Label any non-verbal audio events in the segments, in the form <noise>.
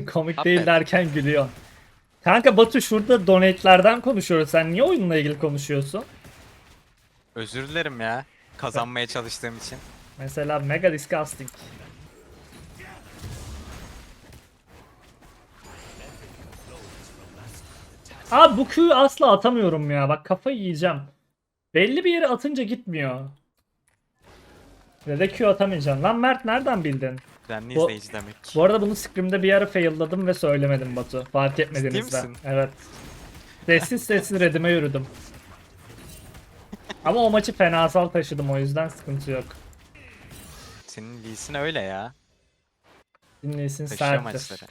<laughs> Komik değil Affet. derken gülüyor. Kanka Batu şurada donate'lerden konuşuyoruz. Sen niye oyunla ilgili konuşuyorsun? Özür dilerim ya. Kazanmaya çalıştığım için. Mesela mega disgusting. Abi bu Q'yu asla atamıyorum ya. Bak kafayı yiyeceğim. Belli bir yere atınca gitmiyor. Ve de Q atamayacağım. Lan Mert nereden bildin? Düzenli Bu- izleyici demek. Bu arada bunu scrim'de bir ara fail'ladım ve söylemedim Batu. Fark etmedinizden. misin? Evet. Sessiz sessiz redime yürüdüm. Ama o maçı fenasal taşıdım o yüzden sıkıntı yok. Senin Lee Sin öyle ya. Serttir. maçları.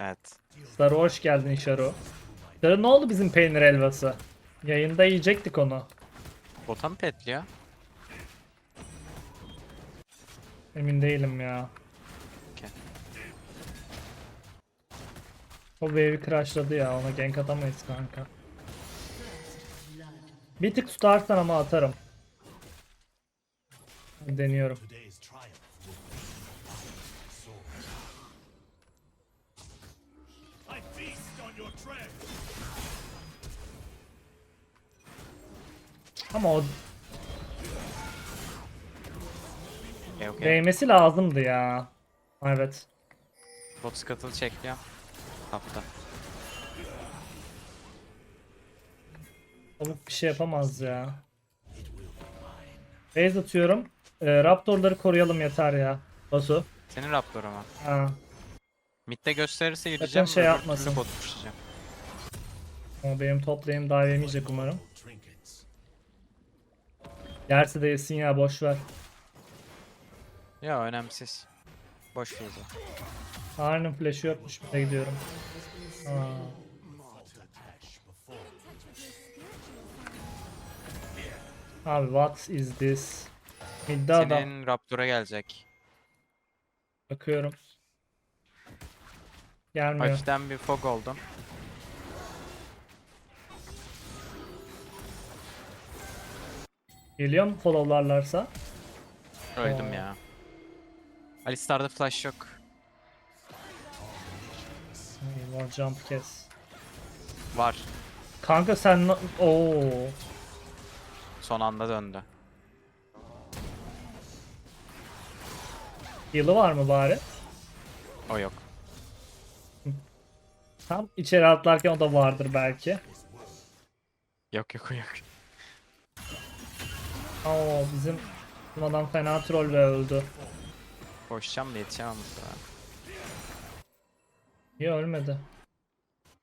Evet. Sarı hoş geldin Şaru. Sarı ne oldu bizim peynir helvası? Yayında yiyecektik onu. Bota mı petliyor? Emin değilim ya. O wave'i crashladı ya ona gank atamayız kanka. Bir tık tutarsan ama atarım. Deniyorum. Ama o Okay, okay. değmesi lazımdı ya. Evet. Bot scuttle çekliyor. Tapta. Tavuk bir şey yapamaz ya. Base atıyorum. Ee, Raptorları koruyalım yeter ya. Basu. Senin Raptor ama. Ha. Mid'de gösterirse yürüyeceğim. şey öbür yapmasın. türlü bot pushlayacağım. Ama benim toplayayım dive yemeyecek umarım. Yerse de yesin ya boş ver. Ya önemsiz. Boş Fizzle. Harun'un flash'ı yokmuş. De gidiyorum. Aa. Abi what is this? Midde adam. Senin Raptor'a gelecek. Bakıyorum. Gelmiyor. Hafiften bir fog oldum. Geliyor mu followlarlarsa? Öldüm ya. Alistar'da flash yok. Var jump kes. Var. Kanka sen na- Oo. Son anda döndü. Heal'ı var mı bari? O yok. Tam içeri atlarken o da vardır belki. Yok yok o yok. Oo bizim bizim adam fena troll ve öldü. Koşacağım da yetişemem muhtemelen. Niye ölmedi?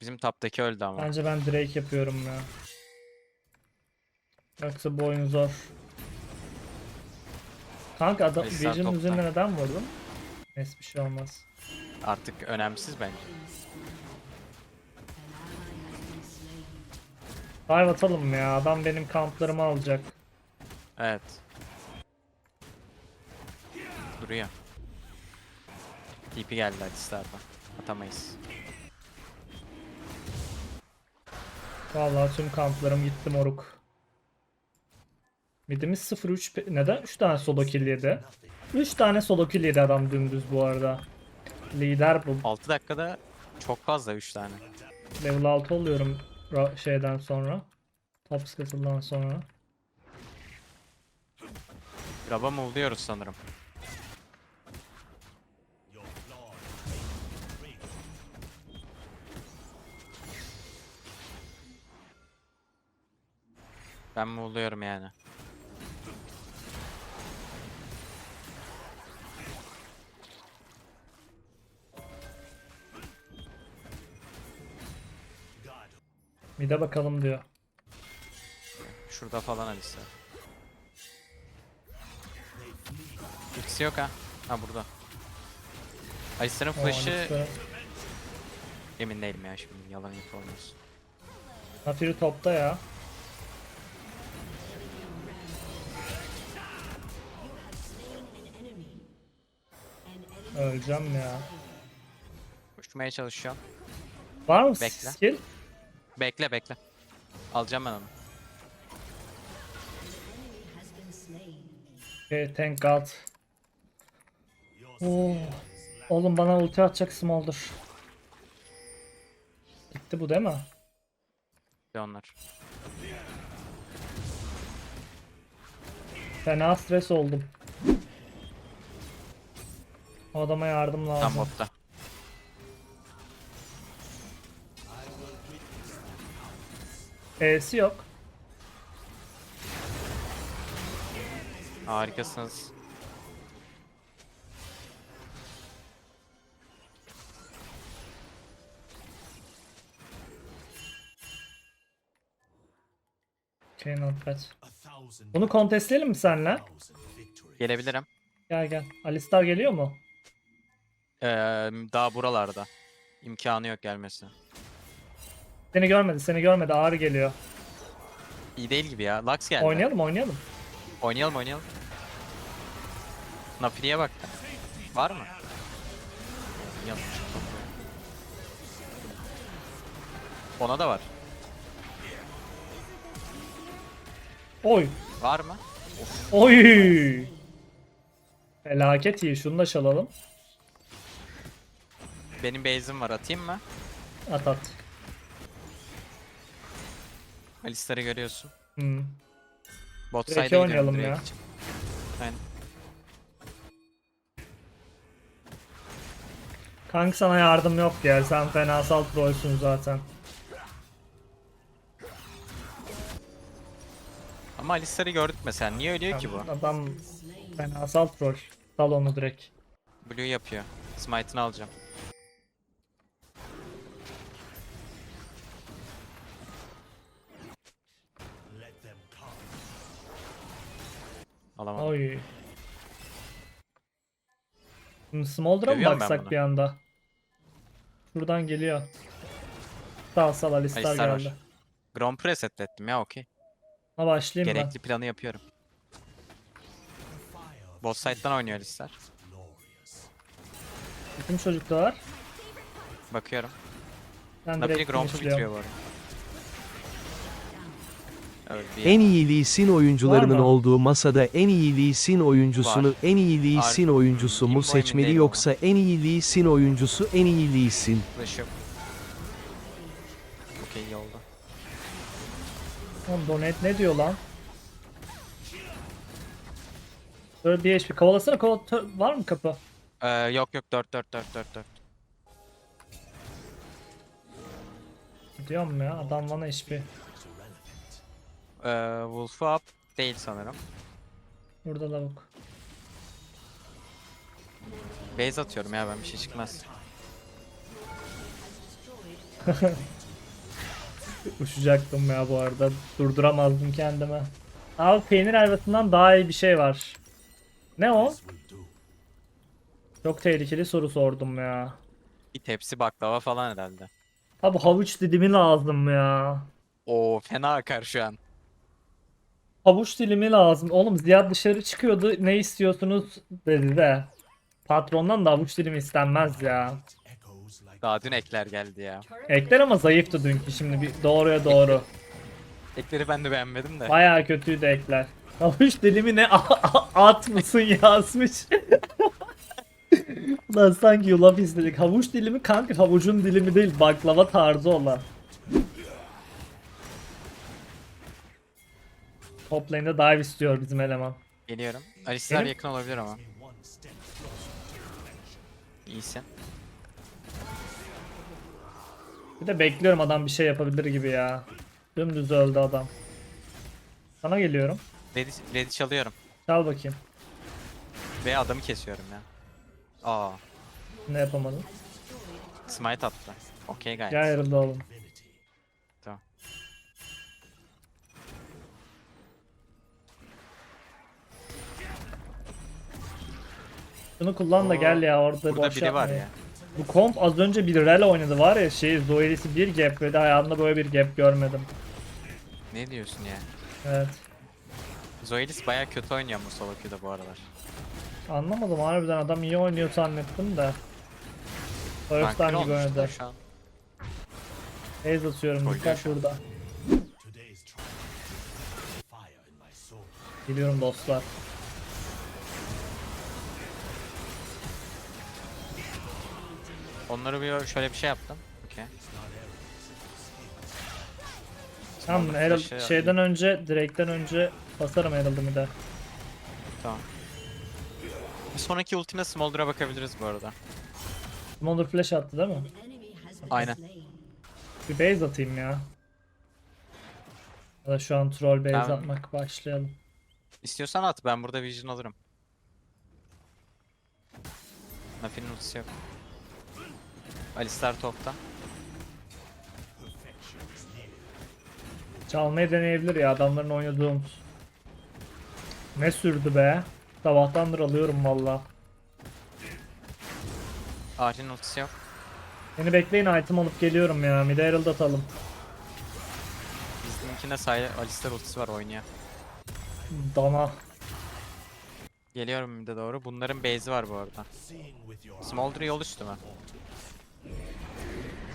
Bizim taptaki öldü ama. Bence ben Drake yapıyorum ya. Yoksa bu oyun zor. Kanka adam Vision'ın toptan. üzerine neden vurdun? Neyse bir şey olmaz. Artık önemsiz bence. Dive atalım ya adam benim kamplarımı alacak. Evet. Duruyor. TP geldi Alistar'dan. Atamayız. Vallahi tüm kamplarım gitti moruk. Midimiz 0-3 pe- neden 3 tane solo kill yedi? 3 tane solo kill yedi adam dümdüz bu arada. Lider bu. 6 dakikada çok fazla 3 tane. Level 6 oluyorum şeyden sonra. Top scuttle'dan sonra. Grab'a mı oluyoruz sanırım. Ben mi oluyorum yani? Mid'e bakalım diyor. Şurada falan Alistar. Ultisi yok ha. Ha burada. Alistar'ın O flash'ı emin değilim ya şimdi yalan olmasın. Nafiri topta ya. Öleceğim ya. Koşmaya çalışıyorum. Var mı Bekle. skill? Bekle bekle. Alacağım ben onu. Okay, thank god. Oo. Oğlum bana ulti atacak Smolder. Gitti bu değil mi? Bir onlar. Fena stres oldum. O adama yardım Tam lazım. botta. E'si yok. Harikasınız. Okay not bad. Bunu kontestleyelim mi senle? Gelebilirim. Gel gel. Alistar geliyor mu? Ee, daha buralarda. İmkanı yok gelmesi. Seni görmedi, seni görmedi. Ağrı geliyor. İyi değil gibi ya. Lux geldi. Oynayalım, oynayalım. Oynayalım oynayalım. Nafiri'ye bak. Var mı? Yanlış. Ona da var. Oy. Var mı? Oy. Felaket iyi. Şunu da çalalım. Benim base'im var atayım mı? At at. Alistar'ı görüyorsun. Hmm. Bot Drake'e side'e oynayalım ya. direkt. Aynen. Kanka sana yardım yok ya. Sen fenasal trollsün zaten. Ama Alistar'ı gördük mesela. Niye ölüyor ki bu? Adam fenasal troll. Sal onu direkt. Blue yapıyor. Smite'ını alacağım. Alamadım. Oy. Şimdi Smolder'a mı ben baksak bunu. bir anda? Şuradan geliyor. Sağ sal Alistar Alistar var. geldi. Grand Prix setlettim ya okey. Ha başlayayım Gerekli planı yapıyorum. Bot side'dan oynuyor Alistar. ben. Bütün çocuklar. Bakıyorum. Ben direkt Grand Prix finishliyorum. bitiriyor bu arada. En iyi Lee Sin oyuncularının olduğu masada en iyi Lee Sin oyuncusunu Var. en iyi Lee Ar- Sin oyuncusu mu seçmeli yoksa en iyi Lee Sin oyuncusu en iyi Lee Sin? flash yok. Okey iyi oldu. Oğlum donate ne diyor lan? Böyle bir HP. Kovalasana kovala. Tö- Var mı kapı? Ee, yok yok 4 4 4 4 4. Diyorum ya adam bana HP. Ee, Wolf'u up değil sanırım. Burada lavuk. Base atıyorum ya ben bir şey çıkmaz. <laughs> Uçacaktım ya bu arada. Durduramazdım kendimi. Abi peynir helvasından daha iyi bir şey var. Ne o? Çok tehlikeli soru sordum ya. Bir tepsi baklava falan herhalde. Abi havuç dilimi lazım ya. Oo fena akar şu an. Havuç dilimi lazım. Oğlum Ziya dışarı çıkıyordu. Ne istiyorsunuz dedi de. Patrondan da havuç dilimi istenmez ya. Daha dün ekler geldi ya. Ekler ama zayıftı dünkü şimdi bir doğruya doğru. Ekleri ben de beğenmedim de. Bayağı kötüydü ekler. Havuç dilimi ne <laughs> at mısın yazmış. <laughs> Lan sanki yulaf istedik. Havuç dilimi kanka havucun dilimi değil baklava tarzı olan. Top lane'de dive istiyor bizim eleman. Geliyorum. Alistar Benim- yakın olabilir ama. İyisin. Bir de bekliyorum adam bir şey yapabilir gibi ya. Dümdüz öldü adam. Sana geliyorum. Ready, ready çalıyorum. Çal bakayım. Ve adamı kesiyorum ya. Aa. Ne yapamadım. Smite attı. Okey gayet. Gel yarıldı oğlum. Şunu kullan da Oo, gel ya orada Burada boş biri var yapma ya. Bu komp az önce bir rel oynadı var ya şey Zoelis'i bir gap ve hayatımda böyle bir gap görmedim. Ne diyorsun ya? Evet. Zoelis baya kötü oynuyor bu solo queue'da bu aralar. Anlamadım harbiden adam iyi oynuyor zannettim de. First Tanker gibi olmuş da oynadı. şu an. Haze atıyorum Oynuyor dikkat şu an. burada. Geliyorum dostlar. Onları bir şöyle bir şey yaptım. Okey. Tamam Smolder Herald flash'ı şeyden önce, direkten önce basarım Herald'ı bir de. Tamam. Bir sonraki ultine Smolder'a bakabiliriz bu arada. Smolder flash attı değil mi? Aynen. Bir base atayım ya. Ya da şu an troll base Ben- atmak başlayalım. İstiyorsan at ben burada vision alırım. Nafi'nin ultisi yok. Alistar topta. Çalmayı deneyebilir ya adamların oynadığı umut. Ne sürdü be? Sabahtandır alıyorum valla. Ahri'nin ultisi yok. Beni bekleyin item alıp geliyorum ya. Mid Herald atalım. Bizimkinde sayı Alistar ultisi var oynuyor. Dana. Geliyorum mid'e doğru. Bunların base'i var bu arada. Smolder yol üstü mü?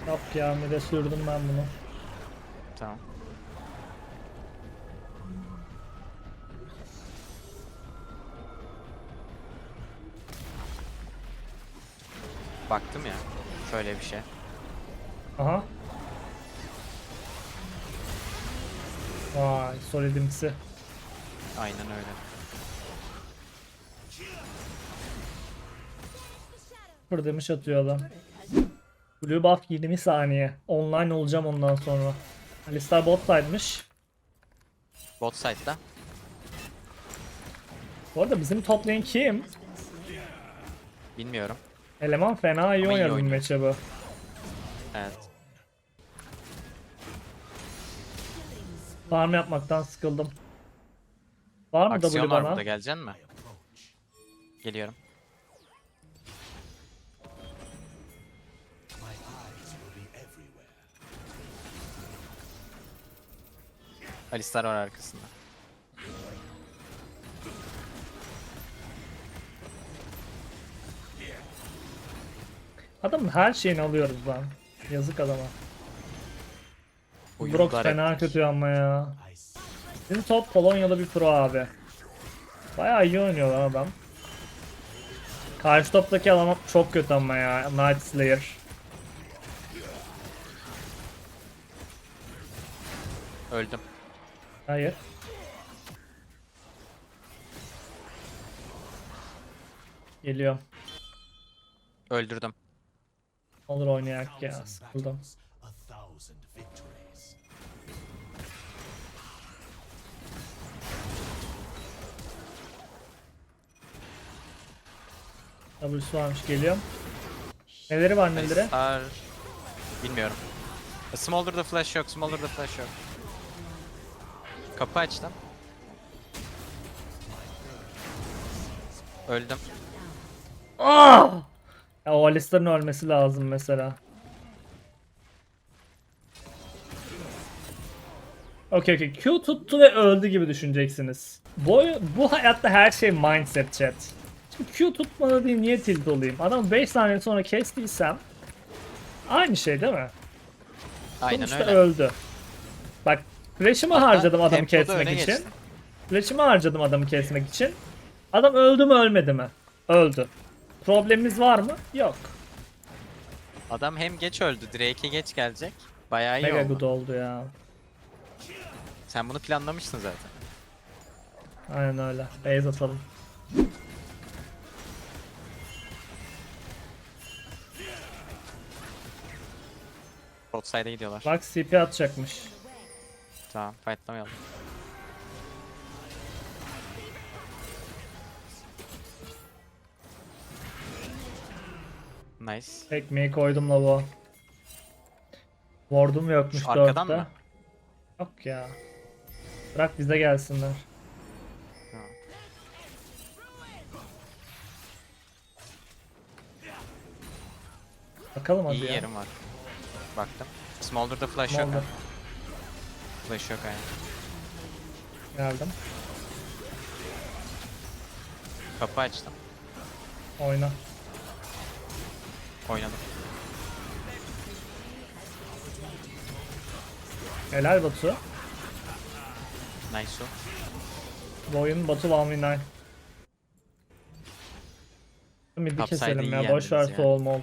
Yap ya mid'e sürdüm ben bunu. Tamam. Baktım ya. Şöyle bir şey. Aha. Vay solidimsi. Aynen öyle. Fır demiş atıyor adam. Blue buff 20 saniye. Online olacağım ondan sonra. Alistar bot side'mış. Bot side'da. Bu arada bizim top lane kim? Bilmiyorum. Eleman fena iyi Ama oynadı bu matchup'ı. Evet. Farm yapmaktan sıkıldım. Var mı Aksiyon W var bana? burada geleceksin mi? Geliyorum. Alistar var arkasında. Adamın her şeyini alıyoruz lan. Yazık adama. Brox hareket. fena kötü ama ya. Bizim top Polonyalı bir pro abi. Bayağı iyi oynuyor lan adam. Karşı toptaki adam çok kötü ama ya. Night Slayer. Öldüm. Hayır. Geliyorum. Öldürdüm. Olur oynayak ya. Sıkıldım. W'su varmış geliyorum. Neleri var neleri? Bilmiyorum. Smolder'da flash yok. Smolder'da flash yok. Kapı açtım. Öldüm. Ah! Ya o Alistar'ın ölmesi lazım mesela. Okey okey. Q tuttu ve öldü gibi düşüneceksiniz. Bu, bu hayatta her şey mindset chat. Şimdi Q tutmadı diye niye tilt olayım? Adam 5 saniye sonra kestiysem aynı şey değil mi? Aynen Sonuçta öyle. öldü. Flash'ımı Hatta harcadım adamı tempoda kesmek için. geçtin. Flash'ımı harcadım adamı kesmek için. Adam öldü mü ölmedi mi? Öldü. Problemimiz var mı? Yok. Adam hem geç öldü. Drake'e geç gelecek. Bayağı iyi Mega oldu. good oldu ya. Sen bunu planlamıştın zaten. Aynen öyle. Base atalım. Bot side'e gidiyorlar. Bak CP atacakmış. Tamam, fightlamayalım. Nice. Tekmeyi koydum la bu. Ward'um yokmuş Şu arkadan 4'te. mı? Yok ya. Bırak bize gelsinler. Tamam. Bakalım hadi İyi ya. yerim var. Baktım. Smolder'da flash yok. oldu? ha. Flash yok aynen. Geldim. Kapı açtım. Oyna. Oynadım. Helal Batu. Nice o. Bu oyun Batu 1v9. Mid'i keselim iyi ya. Boş ver yendiniz mol.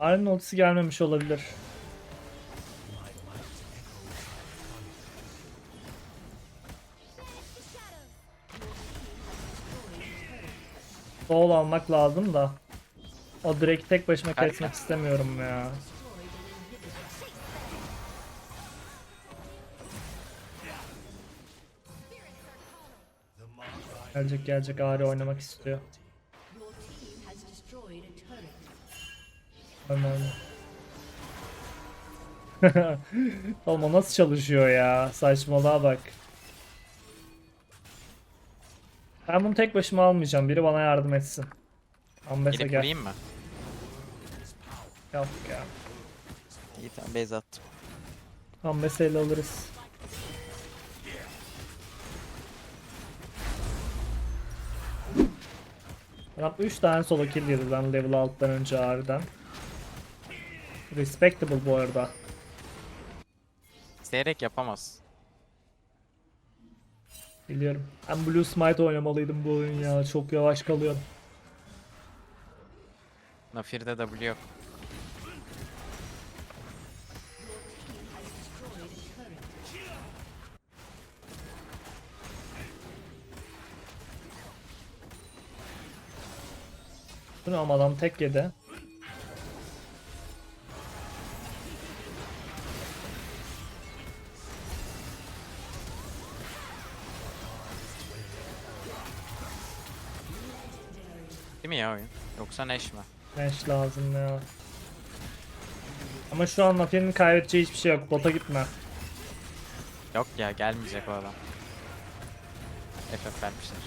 Aren'in ultisi gelmemiş olabilir. Soul almak lazım da. O direkt tek başıma kesmek istemiyorum ya. Gelecek gelecek Ari oynamak istiyor. <laughs> Oğlum o nasıl çalışıyor ya? Saçmalığa bak. Ben bunu tek başıma almayacağım. Biri bana yardım etsin. Ambese Gelip gel. vurayım mı? Yok ya. İyi tamam base attım. Ambese ile alırız. Adam 3 tane solo kill yedi ben level 6'dan önce ağrıdan. Respectable bu arada. İsteyerek yapamaz. Biliyorum. Ben Blue Smite oynamalıydım bu oyun ya. Çok yavaş kalıyorum. Nafir'de W yok. Bu ne ama adam tek yedi. Yoksa Neş mi? Mesh lazım ya. Ama şu an Nafi'nin kaybedeceği hiçbir şey yok. Bota gitme. Yok ya gelmeyecek o adam. FF vermişler.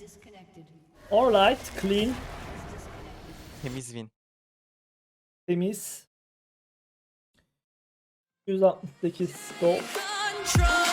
Disconnected. Alright, clean, Temiz win. temiz. 168 gol. control.